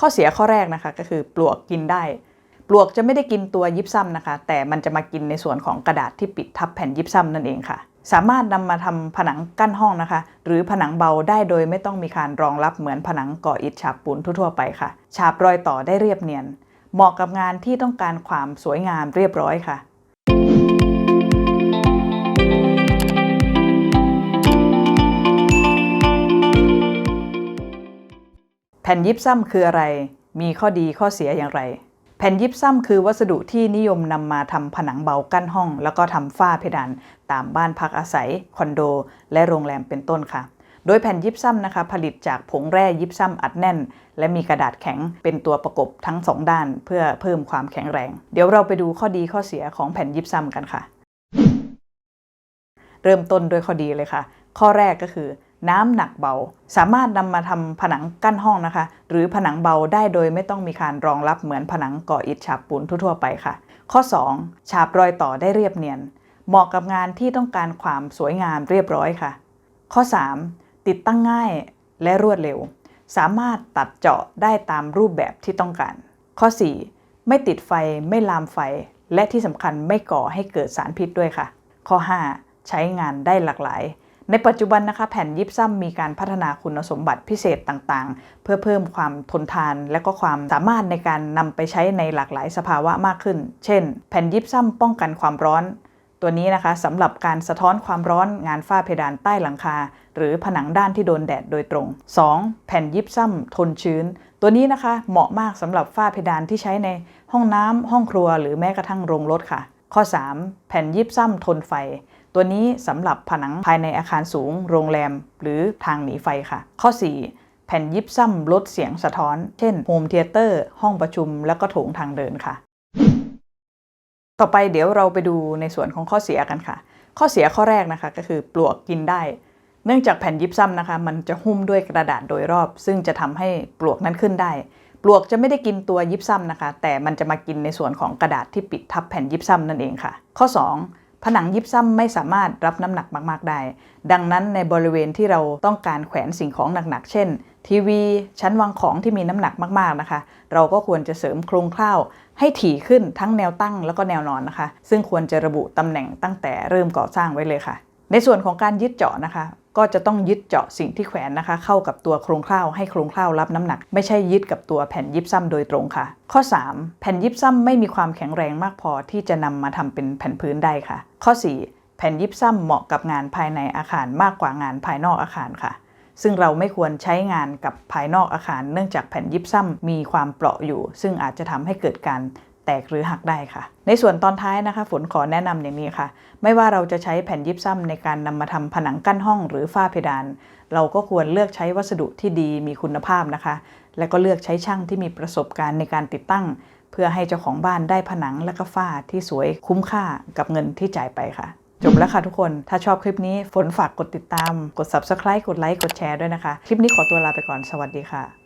ข้อเสียข้อแรกนะคะก็คือปลวกกินได้ ปลวกจะไม่ได้กินตัวยิปซัมนะคะ แต่มันจะมากินในส่วนของกระดาษที่ปิดทับแผ่นยิปซัมนั่นเองค่ะ สามารถนำมาทำผนังกั้นห้องนะคะ หรือผนังเบาได้โดยไม่ต้องมีการรองรับเหมือนผนังก่ออิฐฉาบปูนทั่วๆไปค่ะ ฉาบรอยต่อได้เรียบเนียน เหมาะกับงานที่ต้องการความสวยงามเรียบร้อยค่ะ แผ่นยิปซัมคืออะไร มีข้อดีข้อเสียอย่างไร แผ่นยิปซัมคือวัสดุที่นิยมนำมาทำผนังเบากั้นห้อง แล้วก็ทำฝ้าเพดาน ตามบ้านพักอาศัย คอนโด และโรงแรมเป็นต้นค่ะ โดยแผ่นยิปซัมนะคะ ผลิตจากผงแร่ยิปซัมอัดแน่น และมีกระดาษแข็งเป็นตัวประกบทั้งสองด้าน เพื่อเพิ่มความแข็งแรง เดี๋ยวเราไปดูข้อดีข้อเสียของแผ่นยิปซัมกันค่ะ เริ่มต้นด้วยข้อดีเลยค่ะ ข้อแรกก็คือ น้ำหนักเบา สามารถนำมาทำผนังกั้นห้องนะคะ หรือผนังเบาได้โดยไม่ต้องมีการรองรับเหมือนผนังก่ออิฐฉาบปูนทั่วๆไปค่ะ ข้อ 2 ฉาบรอยต่อได้เรียบเนียน เหมาะกับงานที่ต้องการความสวยงามเรียบร้อยค่ะ ข้อ 3 ติดตั้งง่ายและรวดเร็ว สามารถตัดเจาะได้ตามรูปแบบที่ต้องการ ข้อ 4 ไม่ติดไฟไม่ลามไฟ และที่สำคัญไม่ก่อให้เกิดสารพิษด้วยค่ะ ข้อ 5 ใช้งานได้หลากหลาย ในปัจจุบันนะคะแผ่นยิปซัมมีการพัฒนาคุณสมบัติพิเศษต่างๆ เพื่อเพิ่มความทนทานและก็ความสามารถในการนำไปใช้ในหลากหลายสภาวะมากขึ้น เช่น แผ่นยิปซัมป้องกันความร้อน ตัวนี้นะคะสำหรับการสะท้อนความร้อนงานฝ้าเพดานใต้หลังคา หรือผนังด้านที่โดนแดดโดยตรง 2. แผ่นยิปซัมทนชื้น ตัวนี้นะคะเหมาะมากสำหรับฝ้าเพดานที่ใช้ในห้องน้ำห้องครัว หรือแม้กระทั่งโรงรถค่ะ ข้อ 3. แผ่นยิปซัมทนไฟ ตัวนี้สำหรับผนังภายในอาคารสูง โรงแรม หรือทางหนีไฟค่ะ ข้อ 4 แผ่นยิปซัมลดเสียงสะท้อน เช่นโฮมเทเตอร์ห้องประชุม และก็โถงทางเดินค่ะ ต่อไปเดี๋ยวเราไปดูในส่วนของข้อเสียกันค่ะ ข้อเสียข้อแรกนะคะก็คือปลวกกินได้ เนื่องจากแผ่นยิปซัมนะคะ มันจะหุ้มด้วยกระดาษโดยรอบ ซึ่งจะทำให้ปลวกนั้นขึ้นได้ปลวกจะไม่ได้กินตัวยิปซัมนะคะ แต่มันจะมากินในส่วนของกระดาษที่ปิดทับแผ่นยิปซัมนั่นเองค่ะ ข้อ 2 ผนังยิบซ้ำไม่สามารถรับน้ำหนักมาก ๆ ได้ ดังนั้นในบริเวณที่เราต้องการแขวนสิ่งของหนัก ๆ เช่น ทีวี ชั้นวางของที่มีน้ำหนักมาก ๆ นะคะ เราก็ควรจะเสริมโครงข้าว ให้ถี่ขึ้นทั้งแนวตั้งแล้วก็แนวนอนนะคะ ซึ่งควรจะระบุตำแหน่งตั้งแต่เริ่มก่อสร้างไว้เลยค่ะ ในส่วนของการยึดเจาะนะคะ ก็จะต้องยึดเจาะสิ่งที่แขวนนะคะ เข้ากับตัวโครงข้าวให้โครงข้าวรับน้ำหนัก ไม่ใช่ยึดกับตัวแผ่นยิปซัมโดยตรงค่ะ ข้อ 3 แผ่นยิปซัมไม่มีความแข็งแรงมากพอที่จะนำมาทำเป็นแผ่นพื้นได้ค่ะ ข้อ 4 แผ่นยิปซัมเหมาะกับงานภายในอาคารมากกว่างานภายนอกอาคารค่ะซึ่งเราไม่ควรใช้งานกับภายนอกอาคาร เนื่องจากแผ่นยิปซัมมีความเปราะอยู่ ซึ่งอาจจะทำให้เกิดการ แตกหรือหักได้ค่ะ ในส่วนตอนท้ายนะคะ ฝนขอแนะนำอย่างนี้ค่ะ ไม่ว่าเราจะใช้แผ่นยิปซัมในการนำมาทำผนังกั้นห้องหรือฝ้าเพดาน เราก็ควรเลือกใช้วัสดุที่ดีมีคุณภาพนะคะ และก็เลือกใช้ช่างที่มีประสบการณ์ในการติดตั้ง เพื่อให้เจ้าของบ้านได้ผนังและก็ฝ้าที่สวยคุ้มค่ากับเงินที่จ่ายไปค่ะจบแล้วค่ะทุกคน ถ้าชอบคลิปนี้ฝนฝากกดติดตาม กด subscribe กดไลค์ กดแชร์ด้วยนะคะ คลิปนี้ขอตัวลาไปก่อน สวัสดีค่ะ